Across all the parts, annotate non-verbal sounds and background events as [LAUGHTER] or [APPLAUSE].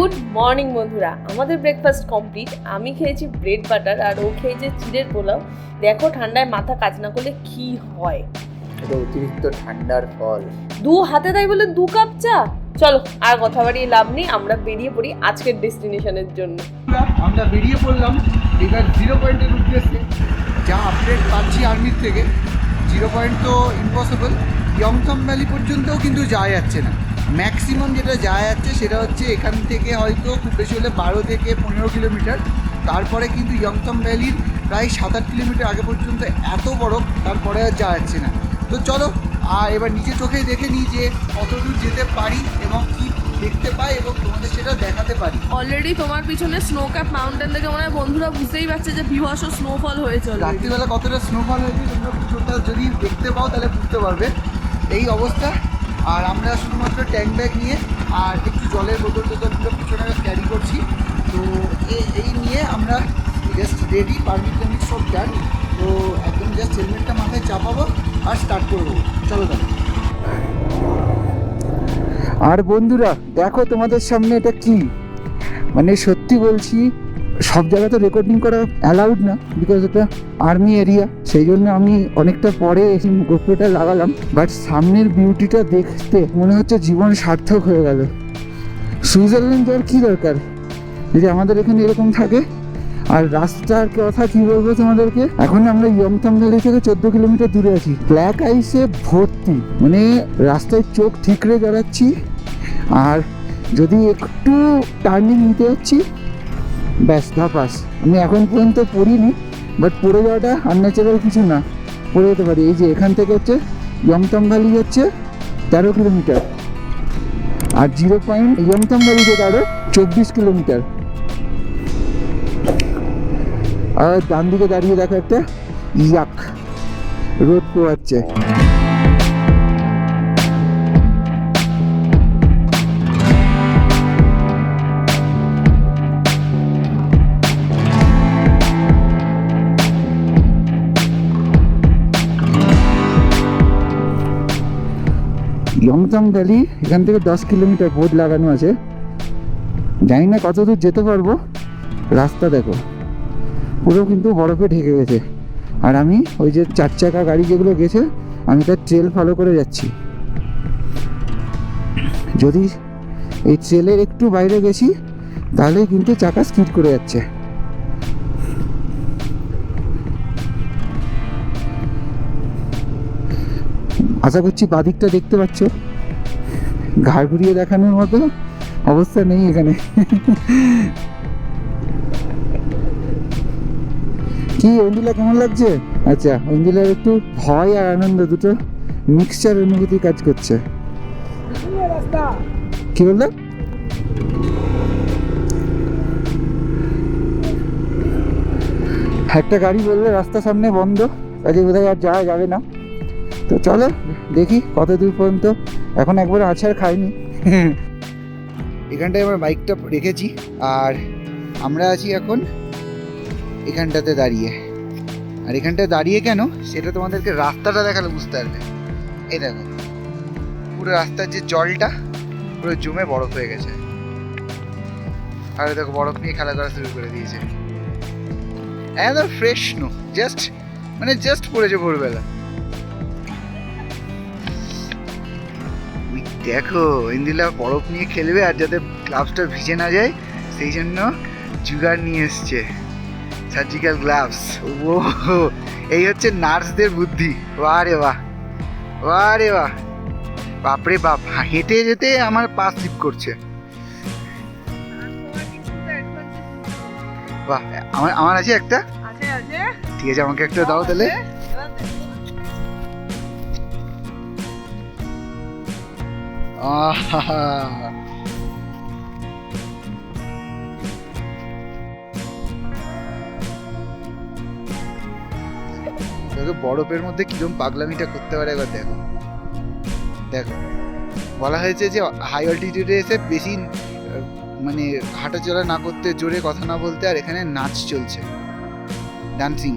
Good morning বন্ধুরা। আমাদের breakfast complete আমি খেয়েছি ব্রেড বাটার আর ও খেয়েছে চিড়ের পোলাও। দেখো ঠান্ডায় মাথা কাজ না করলে কি হয়? এটা অতিরিক্ত ঠান্ডার ফল। দু হাতে দেয় বলে দু কাপ চা? চলো আর কথা বাড়িয়ে লাভ নেই। আমরা বেরিয়ে পড়ি আজকের ডেস্টিনেশনের জন্য। আমরা বেরিয়ে পড়লাম। এবার জিরো পয়েন্টের উদ্দেশ্যে যা আপডেট পাচ্ছি আর্মির থেকে জিরো পয়েন্ট তো ইম্পসিবল ইয়ংথম ভ্যালি পর্যন্তও কিন্তু যাওয়া যাচ্ছে না। ম্যাক্সিমাম যেটা যাওয়া যাচ্ছে সেটা হচ্ছে এখান থেকে হয়তো খুব বেশি হলে বারো থেকে পনেরো কিলোমিটার। তারপরে কিন্তু ইয়ংথম ভ্যালির প্রায় সাত আট কিলোমিটার আগে পর্যন্ত এত বরফ তারপরে আর যাওয়া যাচ্ছে না। তো চলো আর এবার নিজে চোখেই দেখে নিই যে কতদূর যেতে পারি এবং কি দেখতে পাই এবং তোমাদের সেটা দেখাতে পারি। অলরেডি তোমার পিছনে স্নো ক্যাপ মাউন্টেন থেকে মনে হয় বন্ধুরা বুঝতেই পারছে যে বিভৎস স্নোফল হয়েছে। রাত্রিবেলা কতটা স্নোফল হয়েছে তোমরা যদি দেখতে পাও তাহলে বুঝতে পারবে। এই অবস্থা। আর আমরা শুধুমাত্র ট্যাঙ্ক ব্যাগ নিয়ে আর একটু জলের বোতল টোতলগুলো পিছনে ক্যারি করছি। তো এই নিয়ে আমরা জাস্ট রেডি পারমিট টার্মিট সব ডান তো একদম জাস্ট হেলমেটটা মাথায় চাপাবো আর স্টার্ট করব। চলো তাহলে। আর বন্ধুরা, দেখো তোমাদের সামনে এটা কি? মানে সত্যি বলছি সব জায়গাতে রেকর্ডিং করা অ্যালাউড না বিকজ এটা আর্মি এরিয়া সেই জন্য আমি অনেকটা পরে এসে গোপ্রোটা লাগালাম বাট সামনের বিউটিটা দেখতে মনে হচ্ছে জীবন সার্থক হয়ে গেল। সুইজারল্যান্ড যাওয়ার কী দরকার? যদি আমাদের এখানে এরকম থাকে, আর রাস্তার কথা কি বলব তোমাদেরকে? এখন আমরা ইয়ংথম ভ্যালি থেকে চোদ্দ কিলোমিটার দূরে আছি। ব্ল্যাক আইসে ভর্তি মানে রাস্তায় চোখ ঠিকরে দাঁড়াচ্ছি আর যদি একটু টার্নিং নিতে যাচ্ছি ব্যাস ধাপাস আমি এখন পর্যন্ত পড়িনি বাট পড়ে যাওয়াটা আনন্যাচারাল কিছু না। পড়ে যেতে পারি। এই যে এখান থেকে হচ্ছে ইয়ংতম ভ্যালি হচ্ছে তেরো কিলোমিটার আর জিরো পয়েন্ট ইয়ংতম ভ্যালি থেকে আরও চব্বিশ কিলোমিটার আর ডান দিকে দাঁড়িয়ে দেখো একটা ইয়াক। রোদ পোয়াচ্ছে লংটং ভ্যালি এখান থেকে দশ কিলোমিটার বোর্ড লাগানো আছে। জানি না কত দূর যেতে পারব। রাস্তা দেখো। পুরো কিন্তু বরফে ঢেকে গেছে। আর আমি ওই যে চার চাকা গাড়ি যেগুলো গেছে, আমি তার ট্রেল ফলো করে যাচ্ছি। যদি এই ট্রেলের একটু বাইরে গেছি তাহলে কিন্তু চাকা স্কিড করে যাচ্ছে। আশা করছি বাদিকটা দেখতে পাচ্ছ। ঘাড় ঘুরিয়ে দেখানোর মতো অবস্থা নেই এখানে। কি, অঞ্জিলা কেমন লাগছে? আচ্ছা অঞ্জিলার একটু ভয় আর আনন্দ, দুটো মিক্সচার অনুভূতি কাজ করছে। কি বললে? একটা গাড়ি বললে রাস্তা সামনে বন্ধ কাজে বোধহয় আর যাওয়া যাবে না। তো চলো, দেখি কত দূর পর্যন্ত। এখন একবার আছাড় খাইনি। এখানটায় আমার বাইকটা রেখেছি, আর আমরা আছি এখন এখানটাতে দাঁড়িয়ে। আর এখানটায় দাঁড়িয়ে কেন? সেটা তোমাদেরকে রাস্তাটা দেখালে বুঝতে পারবে। এই দেখো, পুরো রাস্তার যে জলটা, পুরো জমে বরফ হয়ে গেছে। আর দেখো, বরফ নিয়ে খেলা করা শুরু করে দিয়েছে। একদম ফ্রেশ নো জাস্ট মানে জাস্ট পড়েছে ভোরবেলা। দেখো ইন্দিলা বরফ নিয়ে খেলবে আর যাতে গ্লাভসটা ভিজে না যায় সেই জন্য জুগার নিয়ে এসছে। সার্জিক্যাল গ্লাভস ও এই হচ্ছে নার্সদের বুদ্ধি। বাহ রে বাহ। বাহ রে বাহ। বাপরে বাপ হেঁটে যেতে আমার পা স্লিপ করছে। বাহ আমার আমার আছে একটা? ঠিক আছে আমাকে একটা দাও তাহলে। বরফের মধ্যে কিরম পাগলামিটা করতে পারে একবার দেখো। দেখো, বলা হয়েছে যে হাই অল্টিটিউডে এসে বেশি মানে হাঁটাচলা না করতে, জোরে কথা না বলতে আর এখানে নাচ চলছে। ডান্সিং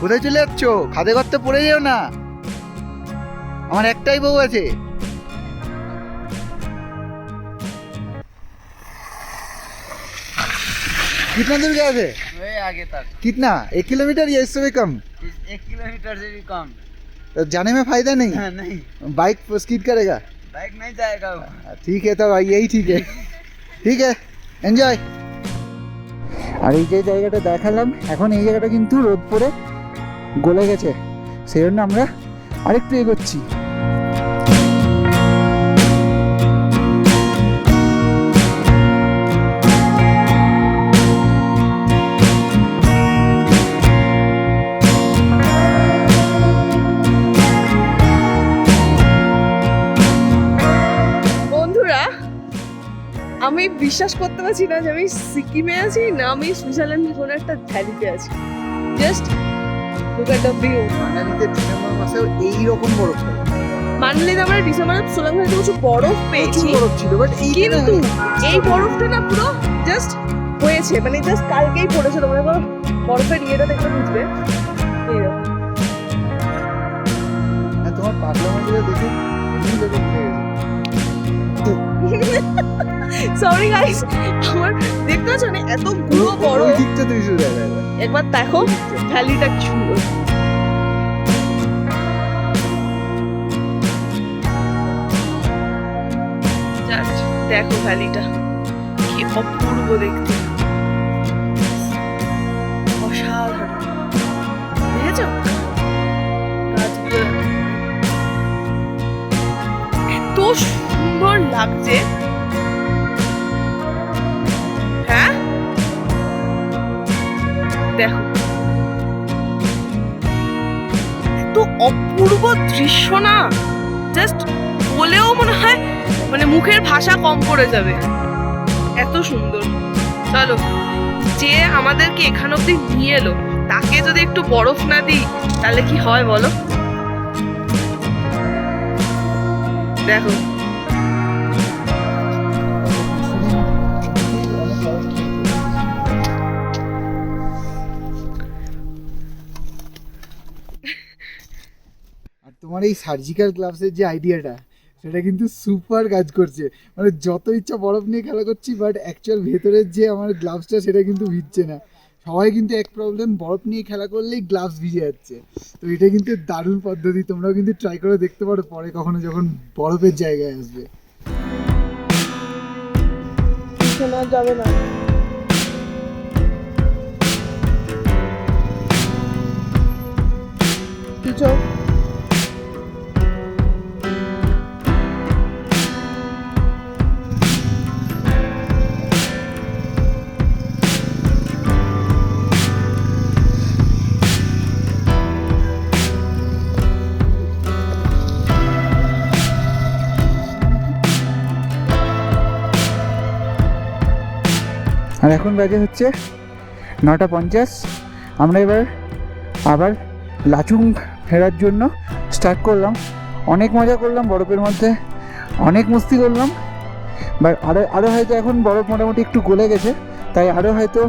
কোথায় চলে যাচ্ছ খাদে করতে পড়ে যেও না আমার একটাই বউ আছে कितना दूर गए थे वही आगे तक कितना एक किलोमीटर या इससे भी कम इस एक किलोमीटर से भी कम तो जाने में फायदा नहीं हाँ, नहीं बाइक स्कीड करेगा बाइक नहीं जाएगा वो ঠিক আছে ভাই यही ठीक है ঠিক है এনজয় আর এই যে জায়গাটা দেখালাম এখন এই জায়গাটা কিন্তু রোদ পড়ে গলে গেছে। সেই জন্য আমরা আরেকটু এগোচ্ছি। আমি বিশ্বাস করতে পারছি না যে আমি সিকিমে আছি না আমি সুইজারল্যান্ডের কোনো একটা ভ্যালিতে আছি। জাস্ট এট দ্য ভিউ মানালিতে ডিসেম্বর মাসেও এইরকম বরফ হয় মানলিতে আমরা ডিসেম্বরে সোলাংঘাটে কিছু বরফ পেয়েছি। বরফ ছিল বাট কিন্তু এই বরফটা না পুরো জাস্ট হয়েছে মানে জাস্ট কালকেই পড়েছে তোমরা একবার বরফের ইয়েটা দেখলে বুঝবে। হ্যাঁ, তোমার পাগলা মাঝে দেখে [LAUGHS] সরি গাইস আমার দেখতে পাচ্ছ না এত গুঁড়ো বড়। দিকটা তুমি শুধু একবার। দেখো ভ্যালিটা কি সুন্দর। দেখো ভ্যালিটা কি অপূর্ব দেখতে। অসাধারণ। দেখেছ? এত সুন্দর লাগছে। দেখো। এত অপূর্ব দৃশ্য না? জাস্ট বলেও মনে হয় মানে মুখের ভাষা কম পড়ে যাবে। এত সুন্দর। চলো, যে আমাদেরকে এখান অব্দি নিয়ে এলো, তাকে যদি একটু বরফ না দিই, তাহলে কি হয় বলো? দেখো আর তোমার এই সার্জিক্যাল গ্লাভসের যে আইডিয়াটা সেটা কিন্তু সুপার কাজ করছে। মানে যত ইচ্ছা বরফ নিয়ে খেলা করছি বাট অ্যাকচুয়াল ভেতরের যে আমার গ্লাভসটা সেটা কিন্তু ভিজছে না। সবাই কিন্তু এক প্রবলেম বরফ নিয়ে খেলা করলেই গ্লাভস ভিজে যাচ্ছে। তো এটা কিন্তু দারুণ পদ্ধতি, তোমরাও কিন্তু ট্রাই করে দেখতে পারো পরে কখনো যখন বরফের জায়গায় আসবে। যাবে না। কিছু এখন বাজে হচ্ছে নটা পঞ্চাশ। আমরা এবার আবার লাচুং ফেরার জন্য স্টার্ট করলাম। অনেক মজা করলাম বরফের মধ্যে, অনেক মস্তি করলাম। বাট আরও আরও হয়তো এখন বরফ মোটামুটি একটু গলে গেছে, তাই আরও হয়তো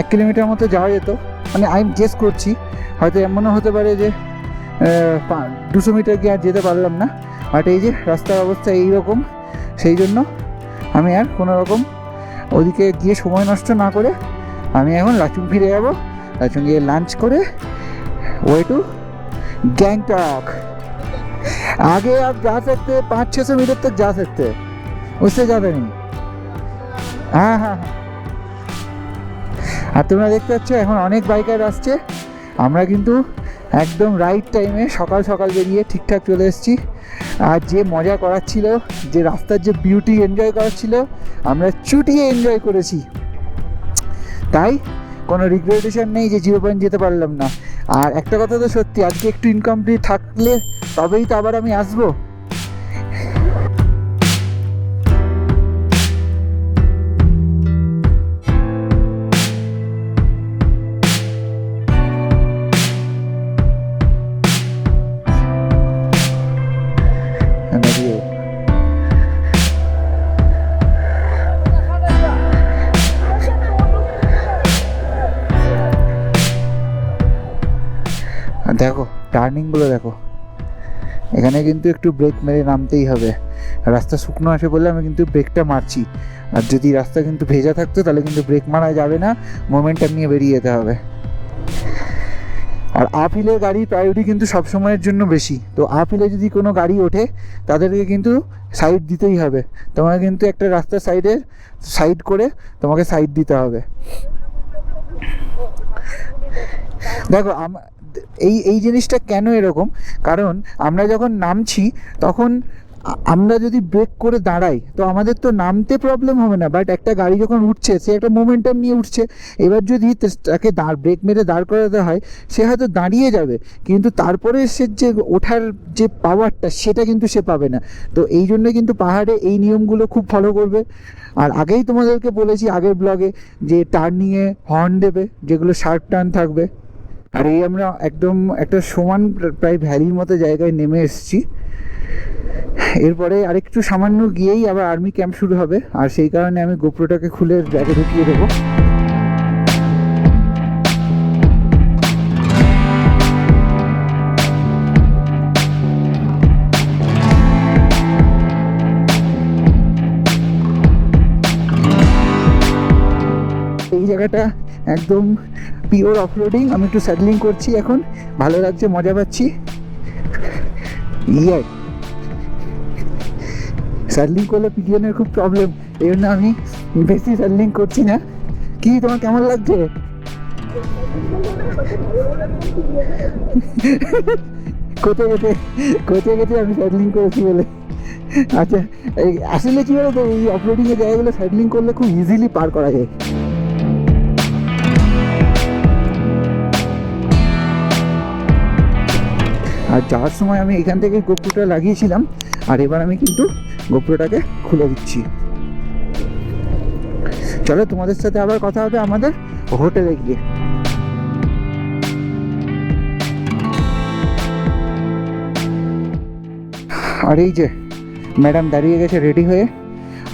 এক কিলোমিটার মতো যাওয়া যেত। মানে আমি গেস করছি, হয়তো এমনও হতে পারে যে দুশো মিটার গিয়ে আর যেতে পারলাম না। বাট এই যে রাস্তার অবস্থা এই রকম, সেই জন্য আমি আর কোনো রকম ওদিকে গিয়ে সময় নষ্ট না করে আমি এখন লাচুং ফিরে যাব লাচুং গিয়ে লাঞ্চ করে ওয়ে टू गैंगटॉक आगे आप जा सकते हैं पाँच छः सौ मीटर तक जा सकते हैं उससे ज़्यादा नहीं হ্যাঁ হ্যাঁ হ্যাঁ আর তোমরা দেখতে পাচ্ছ এখন অনেক বাইকার আসছে আমরা কিন্তু একদম রাইট টাইমে সকাল সকাল বেরিয়ে ঠিকঠাক চলে এসেছি আর যে মজা করাচ্ছিল, যে রাস্তার যে বিউটি এনজয় করাচ্ছিল, আমরা চুটিয়ে এনজয় করেছি। তাই কোনো রিগ্রেটেশন নেই যে জিরো পয়েন্ট যেতে পারলাম না। আর একটা কথা তো সত্যি, আজকে একটু ইনকমপ্লিট থাকলে তবেই তো আবার আমি আসব। টার্নিংগুলো দেখো। এখানে কিন্তু একটু ব্রেক মেরে নামতেই হবে। রাস্তা শুকনো আসে বলে আমি কিন্তু ব্রেকটা মারছি। আর যদি রাস্তা কিন্তু ভেজা থাকতো, তাহলে কিন্তু ব্রেক মারা যাবে না, মোমেন্টাম নিয়ে বেরিয়ে যেতে হবে। আর আপ হিলের গাড়ির প্রায়োরিটি কিন্তু সবসময়ের জন্য বেশি। তো আপ হিলে যদি কোনো গাড়ি ওঠে, তাদেরকে কিন্তু সাইড দিতেই হবে। তোমাকে কিন্তু একটা রাস্তার সাইডে সাইড করে তোমাকে সাইড দিতে হবে। দেখো, আম- এই এই জিনিসটা কেন এরকম? কারণ আমরা যখন নামছি, তখন আমরা যদি ব্রেক করে দাঁড়াই, তো আমাদের তো নামতে প্রবলেম হবে না। বাট একটা গাড়ি যখন উঠছে, সে একটা মোমেন্টাম নিয়ে উঠছে। এবার যদি তাকে দাঁড় ব্রেক মেরে দাঁড় করাতে হয়, সে হয়তো দাঁড়িয়ে যাবে। কিন্তু তারপরে সে যে ওঠার যে পাওয়ারটা সেটা কিন্তু সে পাবে না। তো এই জন্য কিন্তু পাহাড়ে এই নিয়মগুলো খুব ফলো করবে। আর আগেই তোমাদেরকে বলেছি আগের ব্লগে যে টার্নিংয়ে হর্ন দেবে, যেগুলো শার্প টার্ন থাকবে। আর এই আমরা একদম একটা সমান প্রায় ভ্যালির মতো জায়গায় নেমে এসেছি। এরপরে আরেকটু সামান্য গিয়েই আবার আর্মি ক্যাম্প শুরু হবে। আর সেই কারণে আমি গোপ্রোটাকে খুলে ব্যাগে ঢুকিয়ে দেবো। জায়গাটা একদম পিওর অফরোডিং আমি একটু স্যাডলিং করছি এখন। ভালো লাগছে, মজা পাচ্ছি। ইয়ে স্যাডলিং করলে পিজিয়নের খুব প্রবলেম এই জন্য আমি বেশি স্যাডলিং করছি না। কি, তোমার কেমন লাগছে? কোথায় কোথায় কোথায় কোথায় আমি স্যাডলিং করেছি বলে। আচ্ছা আসলে কি বলতো, এই অফরোডিংয়ের জায়গাগুলো স্যাডলিং করলে খুব ইজিলি পার করা যায়। আর যাওয়ার সময় আমি এখান থেকে গোপ্রোটা লাগিয়েছিলাম, আর এবার আমি কিন্তু গোপ্রোটাকে খুলে দিচ্ছি। চলো, তোমাদের সাথে আবার কথা হবে আমাদের হোটেলে গিয়ে। আর এই যে, ম্যাডাম দাঁড়িয়ে গেছে রেডি হয়ে,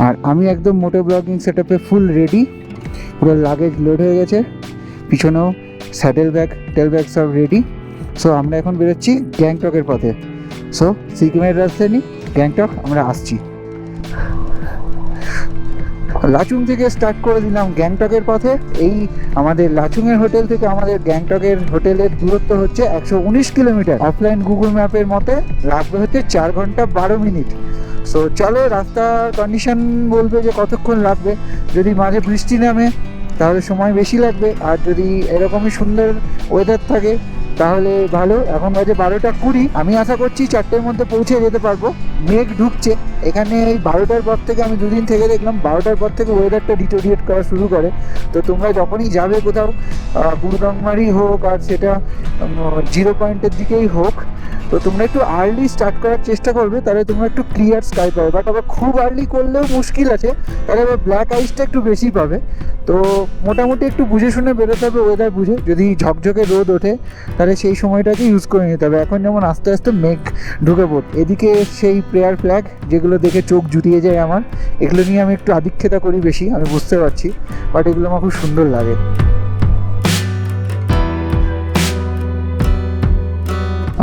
আর আমি একদম moto blogging set full ready, পুরো লাগেজ লোড হয়ে গেছে, পিছনেও স্যাডেল ব্যাগ টেল ব্যাগ সব রেডি। সো আমরা এখন বেরোচ্ছি গ্যাংটকের পথে। সো সিকিমের রাজধানী গ্যাংটক, আমরা আসছি। লাচুং থেকে স্টার্ট করে দিলাম গ্যাংটকের পথে। এই আমাদের লাচুংয়ের হোটেল থেকে আমাদের গ্যাংটকের হোটেলের দূরত্ব হচ্ছে একশো উনিশ কিলোমিটার। অফলাইন গুগল ম্যাপের মতে লাগবে হচ্ছে চার ঘণ্টা বারো মিনিট। সো চলো রাস্তার কন্ডিশন বলবে যে কতক্ষণ লাগবে। যদি মাঝে বৃষ্টি নামে, তাহলে সময় বেশি লাগবে। আর যদি এরকমই সুন্দর ওয়েদার থাকে তাহলে ভালো, এখন বাজে বারোটা কুড়ি। আমি আশা করছি চারটের মধ্যে পৌঁছে যেতে পারব। মেঘ ঢুকছে। এখানে এই বারোটার পর থেকে আমি দুদিন থেকে দেখলাম, বারোটার পর থেকে ওয়েদারটা ডিটোরিয়েট করা শুরু করে। তো তোমরা যখনই যাবে কোথাও গুরুগঙ্গারই হোক আর সেটা জিরো পয়েন্টের দিকেই হোক তো তোমরা একটু আর্লি স্টার্ট করার চেষ্টা করবে, তাহলে তোমরা একটু ক্লিয়ার স্কাই পাবে। বাট আবার খুব আর্লি করলেও মুশকিল আছে, তাহলে আবার ব্ল্যাক আইসটা একটু বেশি পাবে। তো মোটামুটি একটু বুঝে শুনে বেরোতে হবে ওয়েদার বুঝে। যদি ঝকঝকে রোদ ওঠে, তাহলে সেই সময়টাকে ইউজ করে নিতে হবে। এখন যেমন আস্তে আস্তে মেঘ ঢুকে পড় এদিকে সেই প্রেয়ার ফ্ল্যাগ যেগুলো দেখে চোখ জুটিয়ে যায় আমার, এগুলো নিয়ে আমি একটু আধিক্ষেতা করি বেশি, আমি বুঝতে পারছি। বাট এগুলো আমার খুব সুন্দর লাগে।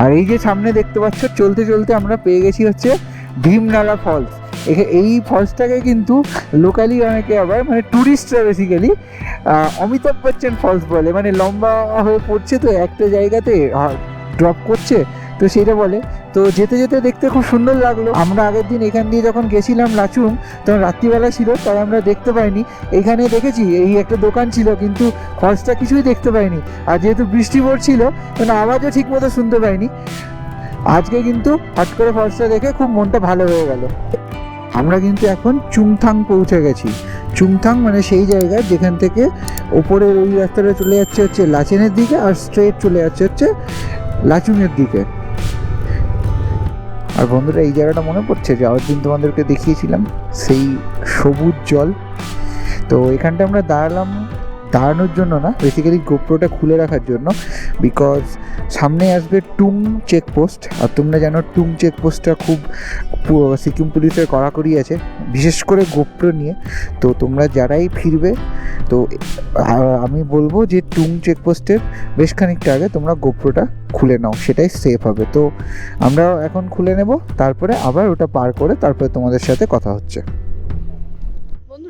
আর এই যে সামনে দেখতে পাচ্ছ, চলতে চলতে আমরা পেয়ে গেছি হচ্ছে ভীমনালা ফলস এই ফলসটাকে কিন্তু লোকালি অনেকে আবার মানে ট্যুরিস্টরা বেসিক্যালি অমিতাভ বচ্চন ফলস বলে। মানে লম্বা হয়ে পড়ছে তো, একটা জায়গাতে ড্রপ করছে। তো সেটা বলে। তো যেতে যেতে দেখতে খুব সুন্দর লাগল। আমরা আগের দিন এখান দিয়ে যখন গেছিলাম লাচুং, তখন রাত্রিবেলা ছিল, তাই আমরা দেখতে পাইনি। এখানে দেখেছি, এই একটা দোকান ছিল, কিন্তু ফলসটা কিছুই দেখতে পাইনি। আর যেহেতু বৃষ্টি পড়ছিল, তখন আওয়াজও ঠিক মতো শুনতে পাইনি। আজকে কিন্তু হট করে ফলসটা দেখে খুব মনটা ভালো হয়ে গেল। আমরা কিন্তু এখন চুংথাং পৌঁছে গেছি। চুংথাং মানে সেই জায়গা যেখান থেকে ওপরের ওই রাস্তাটা চলে যাচ্ছে হচ্ছে লাচেনের দিকে আর স্ট্রেট চলে যাচ্ছে হচ্ছে লাচুংয়ের দিকে। আর বন্ধুরা এই জায়গাটা মনে পড়ছে যে যাওয়ার দিন তোমাদেরকে দেখিয়েছিলাম সেই সবুজ জল। তো এখানটা আমরা দাঁড়ালাম, দাঁড়ানোর জন্য না বেসিক্যালি গোপ্রোটা খুলে রাখার জন্য বিকজ সামনে আসবে টুং চেকপোস্ট, আর তোমরা জানো টুং চেকপোস্টটা খুব সিকিম পুলিশের কড়াকড়ি আছে, বিশেষ করে গোপ্র নিয়ে। তো তোমরা যারাই ফিরবে, তো আমি বলব যে টুং চেকপোস্টের বেশ খানিকটা আগে তোমরা গোপ্রোটা খুলে নাও, সেটাই সেফ হবে। তো আমরা এখন খুলে নেব, তারপরে আবার ওটা পার করে তারপরে তোমাদের সাথে কথা হচ্ছে।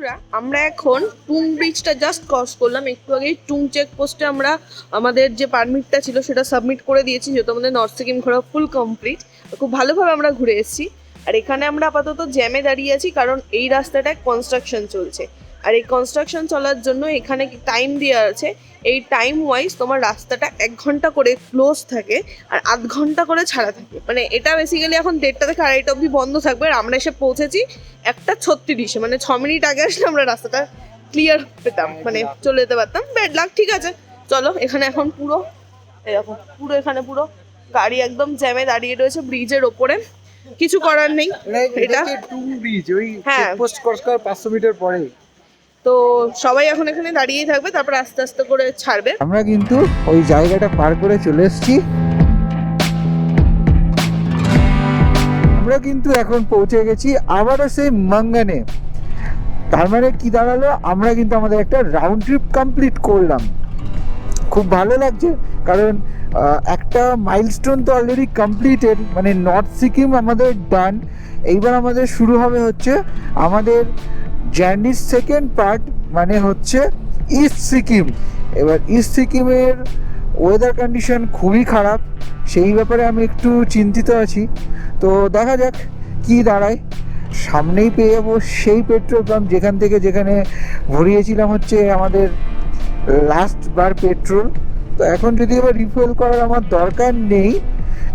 বন্ধুরা, আমরা এখন টুং ব্রিজটা জাস্ট ক্রস করলাম। একটু আগেই টুং চেক পোস্টে আমরা আমাদের যে পারমিটটা ছিল সেটা সাবমিট করে দিয়েছি, যেহেতু আমাদের নর্থ সিকিম ঘোরা ফুল কমপ্লিট খুব ভালোভাবে আমরা ঘুরে এসেছি। আর এখানে আমরা আপাতত জ্যামে দাঁড়িয়ে আছি, কারণ এই রাস্তাটায় কনস্ট্রাকশন চলছে। আর এই কনস্ট্রাকশন চলার জন্য এখানে টাইম দেওয়া আছে। এই টাইম ওয়াইজ তোমার রাস্তাটা এক ঘণ্টা করে ক্লোজ থাকে আর আধ ঘণ্টা করে ছাড়া থাকে। মানে এটা বেসিক্যালি এখন দেড়টা থেকে আড়াইটা অবধি বন্ধ থাকবে আর আমরা এসে পৌঁছেছি একটা ছত্রিশে। মানে ছ মিনিট আগে আসলে আমরা রাস্তাটা ক্লিয়ার পেতাম মানে চলে যেতে পারতাম। বেড লাগ ঠিক আছে। চলো এখানে এখন পুরো এরকম পুরো এখানে পুরো গাড়ি একদম জ্যামে দাঁড়িয়ে রয়েছে ব্রিজের ওপরে। কিছু করার নেই। এটা টুং ব্রিজ ওই হ্যাঁ। চেকপোস্ট ক্রস করার পাঁচশো মিটার পরে তো সবাই এখন এখানে দাঁড়িয়েই থাকবে, তারপর আস্তে আস্তে করে ছাড়বে। আমরা কিন্তু ওই জায়গাটা পার করে চলে এসেছি। আমরা কিন্তু এখন পৌঁছে গেছি আবারও সেই মাঙ্গানে। তার মানে কি দাঁড়াল? আমরা কিন্তু আমাদের একটা রাউন্ড ট্রিপ কমপ্লিট করলাম। খুব ভালো লাগছে, কারণ একটা মাইলস্টোন তো অলরেডি কমপ্লিটেড মানে নর্থ সিকিম আমাদের ডান এইবার আমাদের শুরু হবে হচ্ছে আমাদের জার্নির সেকেন্ড পার্ট মানে হচ্ছে ইস্ট সিকিম এবার ইস্ট সিকিমের ওয়েদার কন্ডিশন খুবই খারাপ, সেই ব্যাপারে আমি একটু চিন্তিত আছি। তো দেখা যাক কি দাঁড়ায়। সামনেই পেয়ে যাব সেই পেট্রোল পাম্প যেখান থেকে যেখানে ভরিয়েছিলাম হচ্ছে আমাদের লাস্ট বার পেট্রোল তো এখন যদি এবার রিফিল করার আমার দরকার নেই,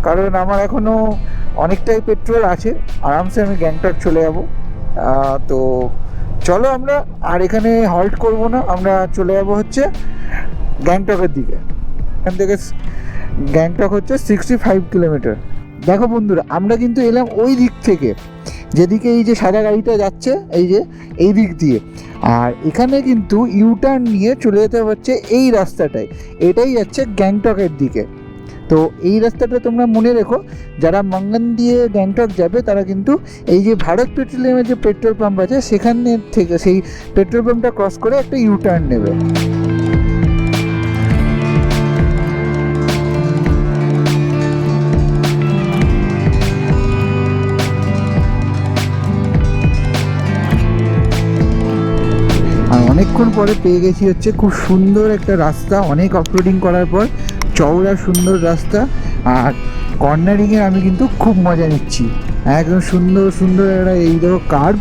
কারণ আমার এখনও অনেকটাই পেট্রোল আছে, আরামসে আমি গ্যাংটক চলে যাব। তো চলো আমরা, আর এখানে হল্ট করব না, আমরা চলে যাব হচ্ছে গ্যাংটকের দিকে। এখান থেকে গ্যাংটক হচ্ছে সিক্সটি ফাইভ কিলোমিটার দেখো বন্ধুরা, আমরা কিন্তু এলাম ওই দিক থেকে, যেদিকে এই যে সাদা গাড়িটা যাচ্ছে, এই যে এই দিক দিয়ে। আর এখানে কিন্তু ইউটার্ন নিয়ে চলে যেতে হচ্ছে এই রাস্তাটায়। এটাই যাচ্ছে গ্যাংটকের দিকে। তো এই রাস্তাটা তোমরা মনে রেখো, যারা মাঙ্গান দিয়ে গ্যাংটক যাবে, তারা কিন্তু এই যে ভারত পেট্রোলিয়ামের যে পেট্রোল পাম্প আছে, সেখানে থেকে সেই পেট্রোল পাম্পটা ক্রস করে একটা ইউটার্ন নেবে। অনেকক্ষণ পরে পেয়ে গেছি হচ্ছে খুব সুন্দর একটা রাস্তা, অনেক অফরোডিং করার পর। চওড়া সুন্দর রাস্তা আর কর্নারিংয়ে আমি কিন্তু খুব মজা নিচ্ছি। একদম সুন্দর সুন্দর একটা এই দেখো কার্ভ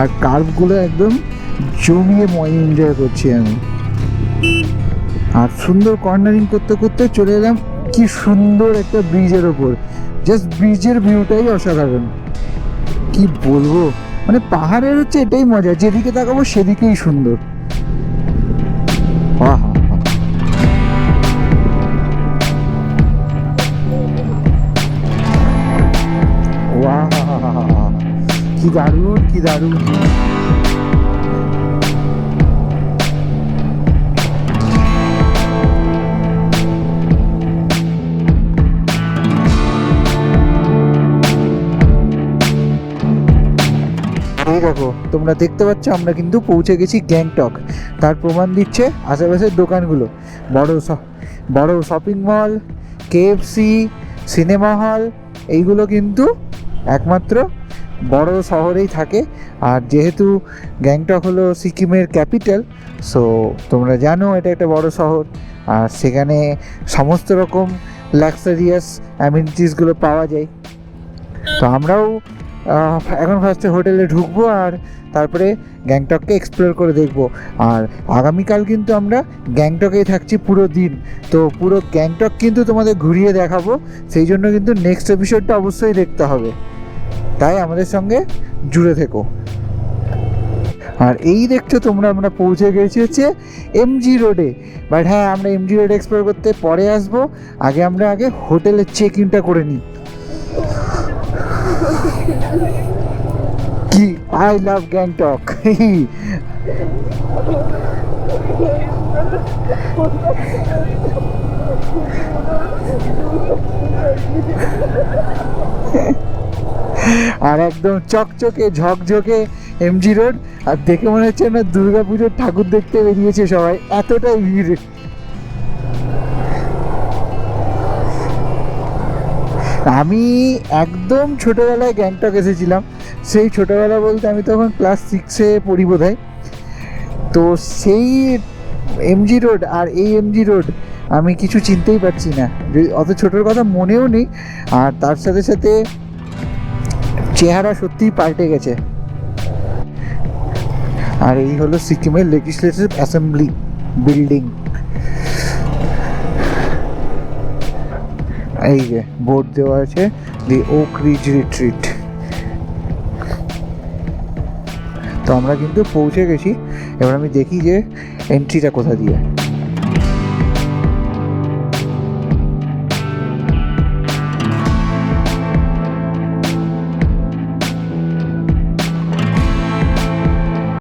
আর কার্ভগুলো একদম জমিয়ে মজা এনজয় করছি আমি। আর সুন্দর কর্নারিং করতে করতে চলে এলাম কি সুন্দর একটা ব্রিজের ওপর। জাস্ট ব্রিজের ভিউটাই অসাধারণ। কি বলব? মানে পাহাড়ের হচ্ছে এটাই মজা, যেদিকে তাকাবো সেদিকেই সুন্দর। কি দারুণ কি দারুণ। দেখো তোমরা দেখতে পাচ্ছ, আমরা কিন্তু পৌঁছে গেছি গ্যাংটক। তার প্রমাণ দিচ্ছে আশেপাশের দোকানগুলো। বড় বড় shopping mall KFC cinema hall এইগুলো কিন্তু একমাত্র বড় শহরেই থাকে। আর যেহেতু গ্যাংটক হলো সিকিমের ক্যাপিটাল, সো তোমরা জানো এটা একটা বড় শহর। আর সেখানে সমস্ত রকম লাক্সারিয়াস অ্যামিনিটিসগুলো পাওয়া যায়। তো আমরাও এখন ফার্স্টে হোটেলে ঢুকবো আর তারপরে গ্যাংটককে এক্সপ্লোর করে দেখব। আর আগামীকাল কিন্তু আমরা গ্যাংটকেই থাকছি পুরো দিন। তো পুরো গ্যাংটক কিন্তু তোমাদের ঘুরিয়ে দেখাবো। সেই জন্য কিন্তু নেক্সট এপিসোডটা অবশ্যই দেখতে হবে। তাই আমাদের সঙ্গে জুড়ে থেকো। আর এই দেখছ তোমরা আমরা পৌঁছে গেছি হচ্ছে এমজি রোডে বাট হ্যাঁ আমরা এমজি রোড এক্সপ্লোর করতে পরে আসব। আগে আমরা আগে হোটেলের চেক ইনটা করে নিই। কি? আই লাভ গ্যাংটক আর একদম চকচকে, ঝকঝকে এমজি রোড আর দেখে মনে হচ্ছে না দুর্গাপুজোর ঠাকুর দেখতে বেরিয়েছে সবাই। এতটাই ভিড়। আমি একদম ছোটোবেলায় গ্যাংটক এসেছিলাম। সেই ছোটোবেলা বলতে আমি তখন ক্লাস সিক্সে পড়ি বোধ তো সেই এমজি রোড আর এই এমজি রোড আমি কিছু চিনতেই পারছি না। অত ছোটোর কথা মনেও নেই। আর তার সাথে সাথে চেহারা সত্যিই পাল্টে গেছে। আর এই হলো সিকিমের লেজিসলেটিভ অ্যাসেম্বলি বিল্ডিং এই যে বোর্ড দেওয়া আছে দি ওক রিজ রিট্রিট তো আমরা কিন্তু পৌঁছে গেছি। এবার আমি দেখি যে এন্ট্রিটা কোথা দিয়ে।